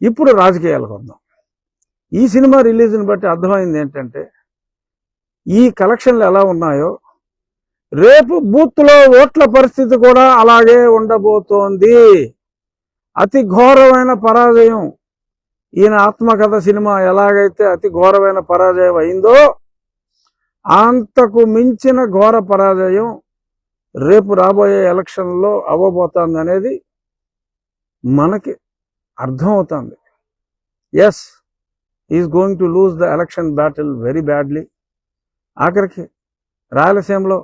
ఇప్పుడు రాజకీయాలకు వద్దాం ఈ సినిమా రిలీజ్ని బట్టి అర్థమైంది ఏంటంటే ఈ కలెక్షన్లు ఎలా ఉన్నాయో రేపు బూత్లో ఓట్ల పరిస్థితి కూడా అలాగే ఉండబోతోంది. అతి ఘోరమైన పరాజయం. ఈయన ఆత్మకథ సినిమా ఎలాగైతే అతి ఘోరమైన పరాజయం అయిందో అంతకు మించిన ఘోర పరాజయం రేపు రాబోయే ఎలక్షన్లో అవ్వబోతోంది అనేది మనకి అర్థమవుతుంది. S is going to lose the election battle very badly ఆఖరికి రాయలసీమలో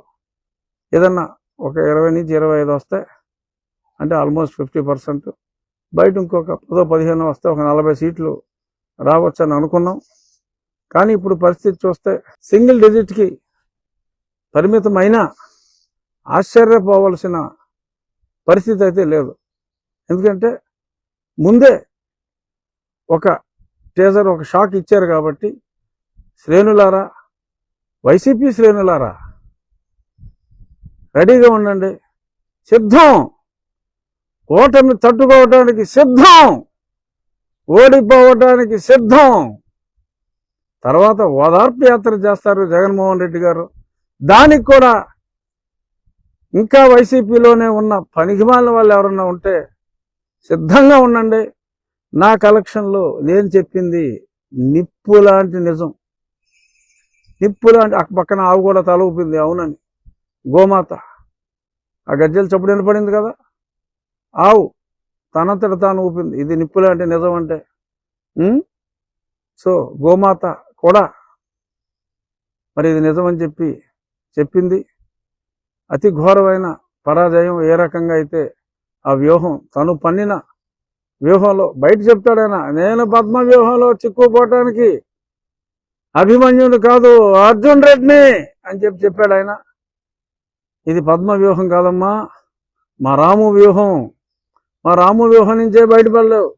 ఏదన్నా ఒక ఇరవై నుంచి ఇరవై ఐదు వస్తే అంటే ఆల్మోస్ట్ ఫిఫ్టీ పర్సెంట్ బయట ఇంకొక పదో పదిహేను వస్తే ఒక నలభై సీట్లు రావచ్చని అనుకున్నాం. కానీ ఇప్పుడు పరిస్థితి చూస్తే సింగిల్ డిజిట్కి పరిమితమైన ఆశ్చర్యపోవలసిన పరిస్థితి అయితే లేదు. ఎందుకంటే ముందే ఒక టేజర్ ఒక షాక్ ఇచ్చారు కాబట్టి శ్రేణులారా వైసీపీ శ్రేణులారా రెడీగా ఉండండి. సిద్ధం! ఓటమి తట్టుకోవటానికి సిద్ధం! ఓడిపోవటానికి సిద్ధం! తర్వాత ఓదార్పు యాత్ర చేస్తారు జగన్మోహన్ రెడ్డి గారు. దానికి కూడా ఇంకా వైసీపీలోనే ఉన్న పనికిమాల వాళ్ళు ఎవరన్నా ఉంటే సిద్ధంగా ఉండండి. నా కలెక్షన్లో నేను చెప్పింది నిప్పు లాంటి నిజం. నిప్పు లాంటి పక్కన ఆవు కూడా తల ఊపింది అవునని గోమాత. ఆ గజ్జల చప్పుడు నిలబడింది కదా? ఆవు. తనంతట తాను ఊపింది. ఇది నిప్పు లాంటి నిజం అంటే. సో గోమాత కూడా మరి ఇది నిజమని చెప్పి చెప్పింది. అతి ఘోరమైన పరాజయం ఏ రకంగా అయితే ఆ వ్యూహం. తను పన్నిన వ్యూహంలో బయట చెప్తాడైనా? నేను పద్మ వ్యూహంలో చిక్కుపోవటానికి అభిమన్యుడు కాదు అర్జున్ రెడ్డిని అని చెప్పి చెప్పాడు ఆయన. ఇది పద్మ వ్యూహం కాదమ్మా. మా రాము వ్యూహం. మా రాము వ్యూహం నుంచే బయటపడలేవు.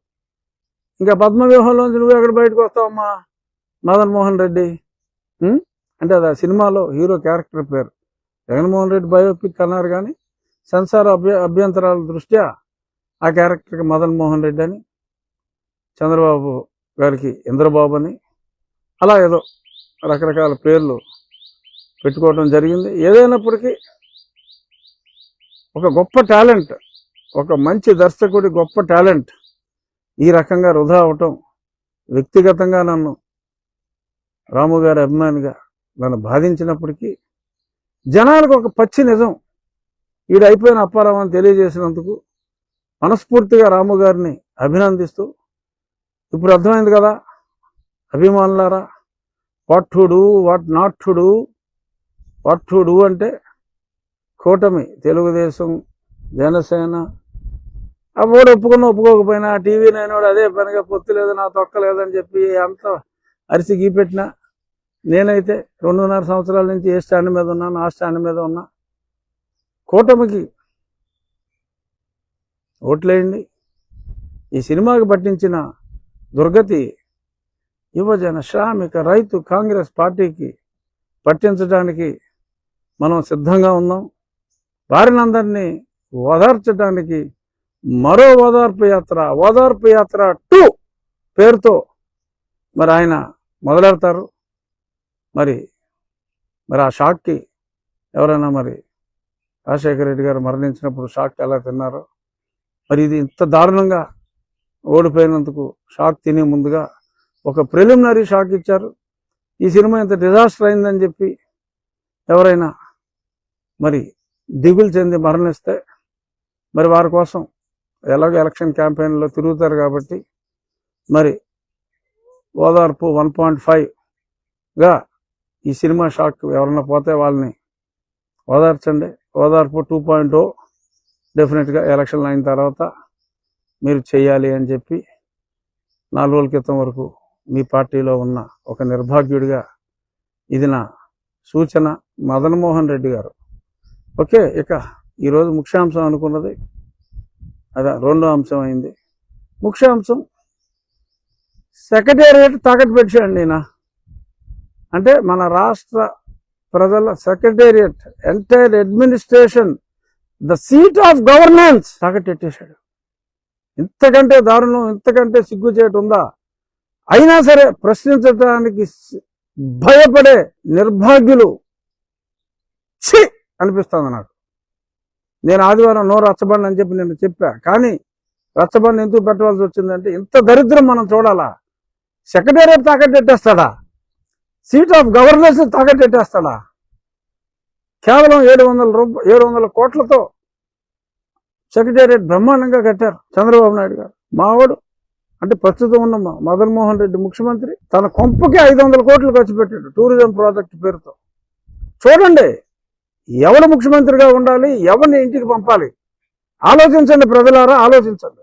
ఇంకా పద్మ వ్యూహంలోంచి నువ్వు ఎక్కడ బయటకు వస్తావమ్మా? మదన్ మోహన్ రెడ్డి. అంటే అది ఆ సినిమాలో హీరో క్యారెక్టర్ పేరు. జగన్మోహన్ రెడ్డి బయోపిక్ అన్నారు కానీ సెన్సార్ అభ్య అభ్యంతరాల దృష్ట్యా ఆ క్యారెక్టర్కి మదన్ మోహన్ రెడ్డి అని చంద్రబాబు గారికి ఇంద్రబాబు అని అలా ఏదో రకరకాల పేర్లు పెట్టుకోవడం జరిగింది. ఏదైనప్పటికీ ఒక గొప్ప టాలెంట్ ఒక మంచి దర్శకుడి గొప్ప టాలెంట్ ఈ రకంగా వృధా అవటం వ్యక్తిగతంగా నన్ను రాము గారి అభిమానిగా నన్ను బాధించినప్పటికీ జనాలకు ఒక పచ్చి నిజం ఈడు అయిపోయిన అప్పారావు అని తెలియజేసినందుకు మనస్ఫూర్తిగా రాము గారిని అభినందిస్తూ ఇప్పుడు అర్థమైంది కదా అభిమానులారా what to do what not to do what to do అంటే కూటమి తెలుగుదేశం జనసేన అప్పుడు ఒప్పుకున్న ఒప్పుకోకపోయినా టీవీ నైనోడు అదే పనిగా పొత్తు లేదు నా తొక్క లేదని చెప్పి అంత అరిసి గీపెట్టినా నేనైతే రెండున్నర సంవత్సరాల నుంచి ఏ స్టాండ్ మీద ఉన్నాను ఆ స్టాండ్ మీద ఉన్నా కూటమికి ఓట్లేయండి. ఈ సినిమాకి పట్టించిన దుర్గతి యువజన శ్రామిక రైతు కాంగ్రెస్ పార్టీకి పట్టించడానికి మనం సిద్ధంగా ఉన్నాం. వారినందరినీ ఓదార్చడానికి మరో ఓదార్పు యాత్ర ఓదార్పు యాత్ర టూ పేరుతో మరి ఆయన మొదలెడతారు. మరి మరి ఆ షాక్కి ఎవరైనా మరి రాజశేఖర రెడ్డి గారు మరణించినప్పుడు షాక్ ఎలా తిన్నారు. మరి ఇది ఇంత దారుణంగా ఓడిపోయినందుకు షాక్ తినే ముందుగా ఒక ప్రిలిమినరీ షాక్ ఇచ్చారు. ఈ సినిమా ఇంత డిజాస్టర్ అయిందని చెప్పి ఎవరైనా మరి దిగులు చెంది మరణిస్తే మరి వారి కోసం ఎలాగో ఎలక్షన్ క్యాంపెయిన్లో తిరుగుతారు కాబట్టి మరి ఓదార్పు వన్ పాయింట్ ఫైవ్గా ఈ సినిమా షాక్ ఎవరన్నా పోతే వాళ్ళని ఓదార్చండి. ఓదార్పు టూ పాయింట్ ఓ డెఫినెట్గా ఎలక్షన్లు అయిన తర్వాత మీరు చేయాలి అని చెప్పి నాలుగు రోజుల క్రితం వరకు మీ పార్టీలో ఉన్న ఒక నిర్భాగ్యుడిగా ఇది నా సూచన మదన్ మోహన్ రెడ్డి గారు. ఓకే ఇక ఈరోజు ముఖ్యాంశం అనుకున్నది అదే రెండో అంశం అయింది. ముఖ్యాంశం సెక్రటేరియట్ తాకట్టు పెట్టాడు నేను? అంటే మన రాష్ట్ర ప్రజల secretariat entire administration the seat of governance తాకట్టెట్టేశాడు. ఇంతకంటే దారుణం ఇంతకంటే సిగ్గుచేటు ఉందా? అయినా సరే ప్రశ్నించడానికి భయపడే నిర్భాగ్యులు ఛీ! అనిపిస్తుంది నాకు. నేను ఆదివారం నో రచ్చబండి అని చెప్పి నేను చెప్పా. కానీ రచ్చబండి ఎందుకు పెట్టవలసి వచ్చిందంటే ఇంత దరిద్రం మనం చూడాలా? సెక్రటేరియట్ తాకట్టెట్టేస్తాడా? సీట్ ఆఫ్ గవర్నర్స్ తాకట్టెట్టేస్తాడా కేవలం ఏడు వందల రూపాయ ఏడు వందల కోట్లతో సెక్రటేరియట్ బ్రహ్మాండంగా కట్టారు చంద్రబాబు నాయుడు గారు. మావాడు అంటే ప్రస్తుతం ఉన్న మదన్మోహన్ రెడ్డి ముఖ్యమంత్రి తన కొంపకి ఐదు వందల కోట్లు ఖర్చు పెట్టాడు టూరిజం ప్రాజెక్ట్ పేరుతో. చూడండి ఎవరు ముఖ్యమంత్రిగా ఉండాలి ఎవరిని ఇంటికి పంపాలి? ఆలోచించండి ప్రజలారా ఆలోచించండి.